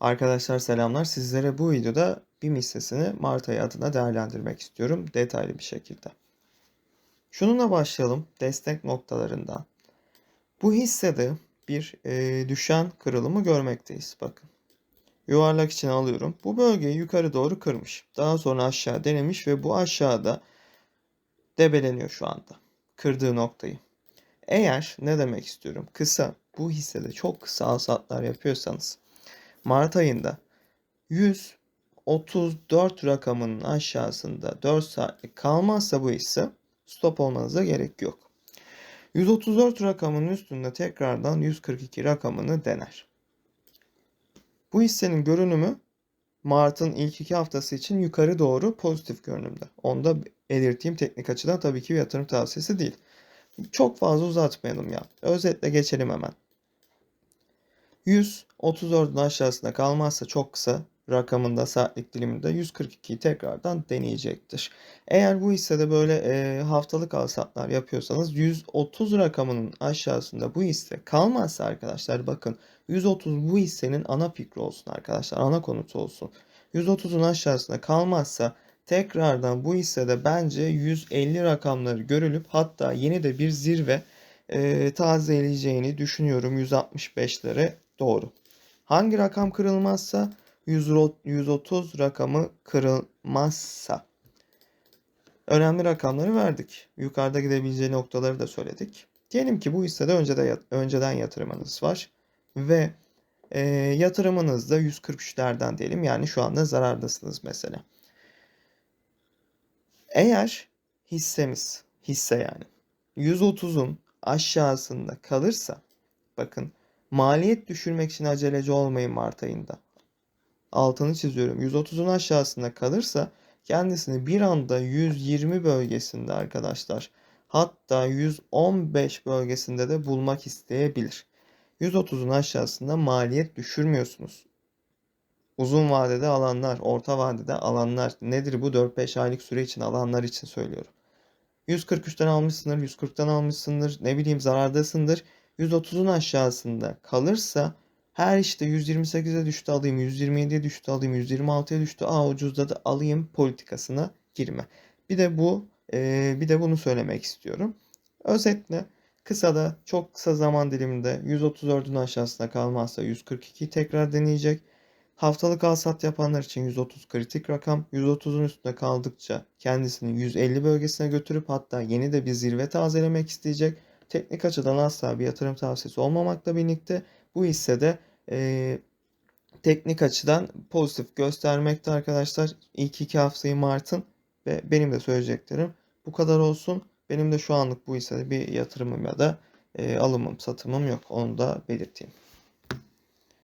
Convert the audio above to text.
Arkadaşlar selamlar. Sizlere bu videoda BİM hissesini Mart ayı adına değerlendirmek istiyorum detaylı bir şekilde. Şununla başlayalım destek noktalarından. Bu hissede bir e, düşen kırılımı görmekteyiz. Bakın. Yuvarlak için alıyorum. Bu bölgeyi yukarı doğru kırmış. Daha sonra aşağı denemiş ve bu aşağıda debeleniyor şu anda. Kırdığı noktayı. Eğer ne demek istiyorum? Kısa bu hissede çok kısa alsatlar yapıyorsanız Mart ayında 134 rakamının aşağısında 4 saatlik kalmazsa bu hisse stop olmanıza gerek yok. 134 rakamının üstünde tekrardan 142 rakamını dener. Bu hissenin görünümü Mart'ın ilk iki haftası için yukarı doğru pozitif görünümde. Onu da belirteyim teknik açıdan tabii ki bir yatırım tavsiyesi değil. Çok fazla uzatmayalım ya. Özetle geçelim hemen. 134'ün aşağısında kalmazsa çok kısa rakamında saatlik diliminde 142'yi tekrardan deneyecektir. Eğer bu hissede böyle e, haftalık alsatlar yapıyorsanız 130 rakamının aşağısında bu hisse kalmazsa arkadaşlar bakın 130 bu hissenin ana fikri olsun arkadaşlar ana konutu olsun. 130'un aşağısında kalmazsa tekrardan bu hissede bence 150 rakamları görülüp hatta yeni de bir zirve e, tazeleyeceğini düşünüyorum 165'lere doğru. Hangi rakam kırılmazsa 130 rakamı kırılmazsa. Önemli rakamları verdik. Yukarıda gidebileceği noktaları da söyledik. Diyelim ki bu hissede önceden, önceden yatırımınız var ve e, yatırımınız da 143'lerden diyelim yani şu anda zarardasınız mesela. Eğer hissemiz hisse yani 130'un aşağısında kalırsa bakın maliyet düşürmek için aceleci olmayın Mart ayında. Altını çiziyorum. 130'un aşağısında kalırsa kendisini bir anda 120 bölgesinde arkadaşlar hatta 115 bölgesinde de bulmak isteyebilir. 130'un aşağısında maliyet düşürmüyorsunuz. Uzun vadede alanlar, orta vadede alanlar nedir bu 4-5 aylık süre için alanlar için söylüyorum. 143'ten almışsındır, 140'tan almışsındır, ne bileyim zarardasındır. 130'un aşağısında kalırsa her işte 128'e düştü alayım, 127'ye düştü alayım, 126'ya düştü aa ucuzladı alayım politikasına girme. Bir de bu e, bir de bunu söylemek istiyorum. Özetle kısa da çok kısa zaman diliminde 134'ün aşağısında kalmazsa 142 tekrar deneyecek. Haftalık alsat yapanlar için 130 kritik rakam. 130'un üstünde kaldıkça kendisini 150 bölgesine götürüp hatta yeni de bir zirve tazelemek isteyecek. Teknik açıdan asla bir yatırım tavsiyesi olmamakla birlikte bu hissede e, teknik açıdan pozitif göstermekte arkadaşlar. İlk iki haftayı Mart'ın ve benim de söyleyeceklerim bu kadar olsun. Benim de şu anlık bu hissede bir yatırımım ya da e, alımım satımım yok. Onu da belirteyim.